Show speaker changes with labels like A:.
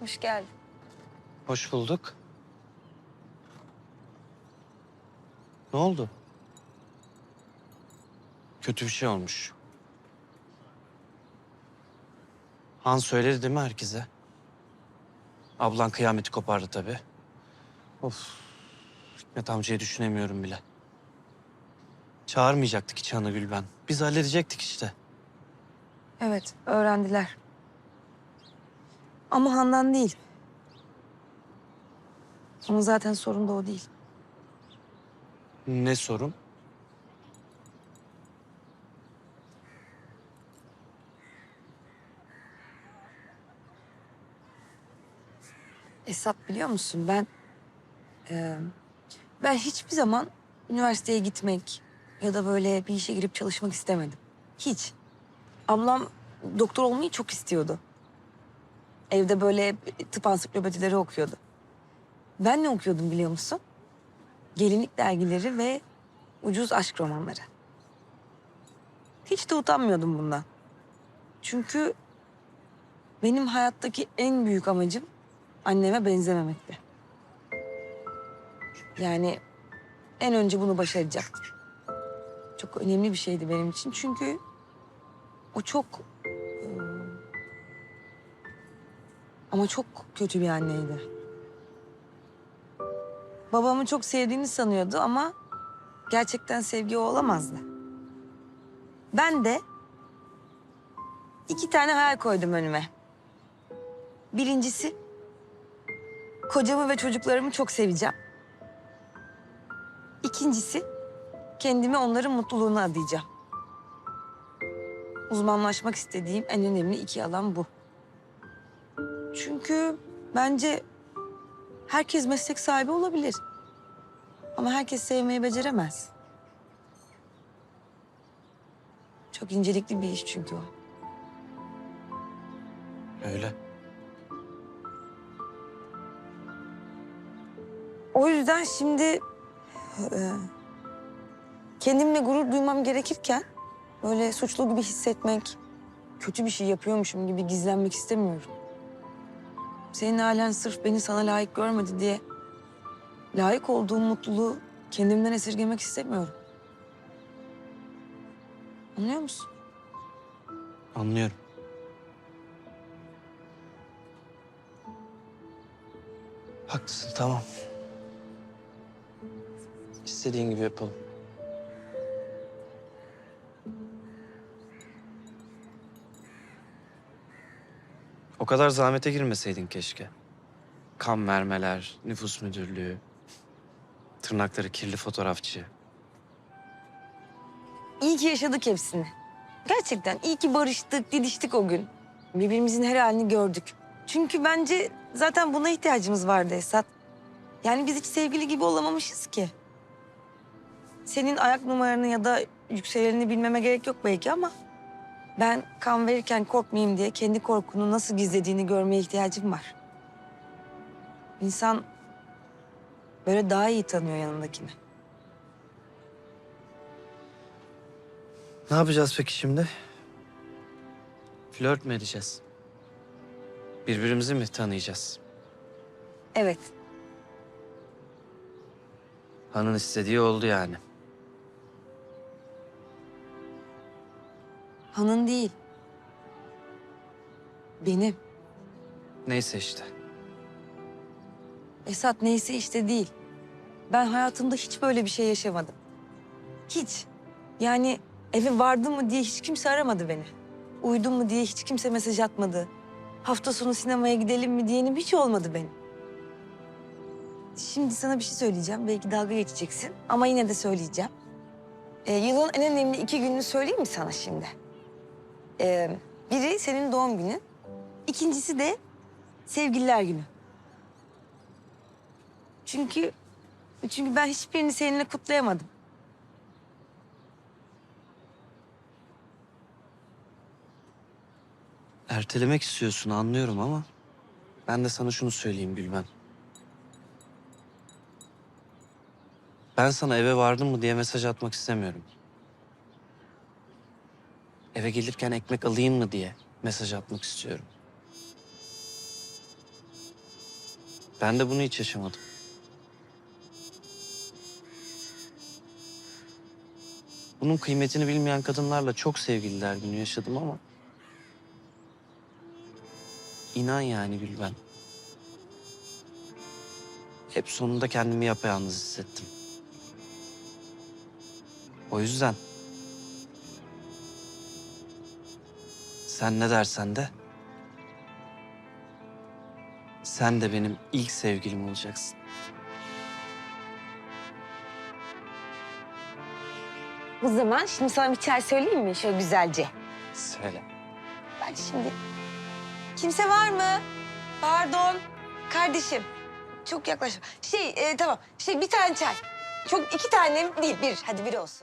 A: Hoş geldin.
B: Hoş bulduk. Ne oldu? Kötü bir şey olmuş. Han söyledi değil mi herkese? Ablan kıyameti kopardı tabii. Of. Hikmet amcayı düşünemiyorum bile. Çağırmayacaktık hiç Han'ı Gülben. Biz halledecektik işte.
A: Evet, öğrendiler. Ama Handan değil. Ama zaten sorun da o değil.
B: Ne sorun?
A: Esat biliyor musun ben... e, ben hiçbir zaman üniversiteye gitmek ya da böyle bir işe girip çalışmak istemedim. Hiç. Ablam doktor olmayı çok istiyordu. Evde böyle tıp ansiklopedileri okuyordu. Ben ne okuyordum biliyor musun? Gelinlik dergileri ve ucuz aşk romanları. Hiç de utanmıyordum bundan. Çünkü benim hayattaki en büyük amacım anneme benzememekti. Yani en önce bunu başaracaktım. Çok önemli bir şeydi benim için çünkü o çok e, ama çok kötü bir anneydi. Babamı çok sevdiğini sanıyordu ama gerçekten sevgi olamazdı. Ben de iki tane hayal koydum önüme. Birincisi kocamı ve çocuklarımı çok seveceğim. İkincisi kendimi onların mutluluğuna adayacağım. Uzmanlaşmak istediğim en önemli iki alan bu. Çünkü bence herkes meslek sahibi olabilir. Ama herkes sevmeyi beceremez. Çok incelikli bir iş çünkü o.
B: Öyle.
A: O yüzden şimdi e, kendimle gurur duymam gerekirken böyle suçlu gibi hissetmek, kötü bir şey yapıyormuşum gibi gizlenmek istemiyorum. Senin ailen sırf beni sana layık görmedi diye layık olduğum mutluluğu kendimden esirgemek istemiyorum. Anlıyor musun?
B: Anlıyorum. Haklısın tamam. İstediğin gibi yapalım. O kadar zahmete girmeseydin keşke. Kan vermeler, nüfus müdürlüğü, tırnakları kirli fotoğrafçı.
A: İyi ki yaşadık hepsini. Gerçekten iyi ki barıştık, didiştik o gün. Birbirimizin her halini gördük. Çünkü bence zaten buna ihtiyacımız vardı Esat. Yani biz hiç sevgili gibi olamamışız ki. Senin ayak numaranı ya da yükselenini bilmeme gerek yok belki ama... ...ben kan verirken korkmayayım diye kendi korkunu nasıl gizlediğini görmeye ihtiyacım var. İnsan böyle daha iyi tanıyor yanındakini.
B: Ne yapacağız peki şimdi? Flört mü edeceğiz? Birbirimizi mi tanıyacağız?
A: Evet,
B: Hanın istediği oldu yani.
A: Han'ın değil. Benim.
B: Neyse işte.
A: Esat neyse işte değil. Ben hayatımda hiç böyle bir şey yaşamadım. Hiç. Yani eve vardın mı diye hiç kimse aramadı beni. Uyudun mu diye hiç kimse mesaj atmadı. Hafta sonu sinemaya gidelim mi diyenim hiç olmadı benim. Şimdi sana bir şey söyleyeceğim. Belki dalga geçeceksin ama yine de söyleyeceğim. Ee, yılın en önemli iki gününü söyleyeyim mi sana şimdi? Ee, biri senin doğum günün. İkincisi de sevgililer günü. Çünkü çünkü ben hiçbirini seninle kutlayamadım.
B: Ertelemek istiyorsun anlıyorum ama... ...ben de sana şunu söyleyeyim Gülben. Ben sana eve vardın mı diye mesaj atmak istemiyorum. Eve gelirken ekmek alayım mı diye mesaj atmak istiyorum. Ben de bunu hiç yaşamadım. Bunun kıymetini bilmeyen kadınlarla çok sevgililer günü yaşadım ama... ...inan yani Gülben. Hep sonunda kendimi yapayalnız hissettim. O yüzden... Sen ne dersen de... Sen de benim ilk sevgilim olacaksın.
A: O zaman şimdi sana bir çay söyleyeyim mi şöyle güzelce?
B: Söyle.
A: Ben şimdi... Kimse var mı? Pardon. Kardeşim. Çok yaklaşma. Şey e, tamam. Şey bir tane çay. Çok iki tane değil bir. Hadi bir olsun.